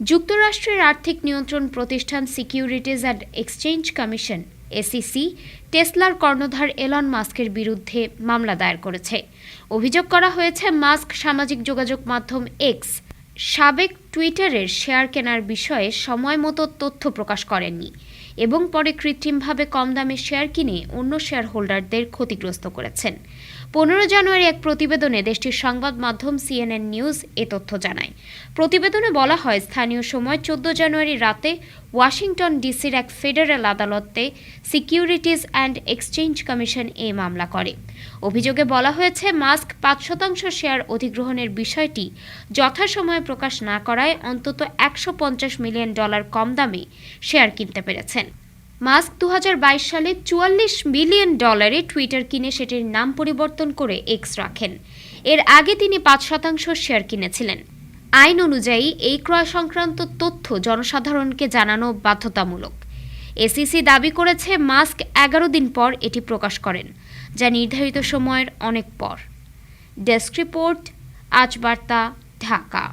যুক্তরাষ্ট্রের আর্থিক নিয়ন্ত্রণ প্রতিষ্ঠান securities and exchange commission SEC টেসলার কর্ণধার এলন মাস্কের বিরুদ্ধে মামলা দায়ের করেছে। অভিযোগ করা হয়েছে, মাস্ক সামাজিক যোগাযোগ মাধ্যম এক্স সাবেক টুইটারের শেয়ার কেনার বিষয়ে সময় মতো তথ্য প্রকাশ করেননি এবং পরে কৃত্রিমভাবে কম দামে শেয়ার কিনে অন্য শেয়ার হোল্ডারদের ক্ষতিগ্রস্ত করেছেন। পনেরো জানুয়ারি এক প্রতিবেদনে দেশটির সংবাদ মাধ্যম সিএনএন নিউজ এ তথ্য জানায়। প্রতিবেদনে বলা হয়, স্থানীয় সময় চোদ্দ জানুয়ারি রাতে ওয়াশিংটন ডিসির এক ফেডারেল আদালতে সিকিউরিটিজ অ্যান্ড এক্সচেঞ্জ কমিশন এ মামলা করে। অভিযোগে বলা হয়েছে, মাস্ক পাঁচ শতাংশ শেয়ার অধিগ্রহণের বিষয়টি যথাসময়ে প্রকাশ না করায় অন্তত একশো পঞ্চাশ মিলিয়ন ডলার কম দামে শেয়ার কিনতে পেরেছেন। মাস্ক দু সালে চুয়াল্লিশ মিলিয়ন ডলারে টুইটার কিনে সেটির নাম পরিবর্তন করে এক্স রাখেন। এর আগে তিনি পাঁচ শতাংশ শেয়ার কিনেছিলেন। আইন অনুযায়ী এই ক্রয় সংক্রান্ত তথ্য জনসাধারণকে জানানো বাধ্যতামূলক। এসিসি দাবি করেছে মাস্ক এগারো দিন পর এটি প্রকাশ করেন, যা নির্ধারিত সময়ের অনেক পর। ডেস্ক রিপোর্ট, আজ বার্তা, ঢাকা।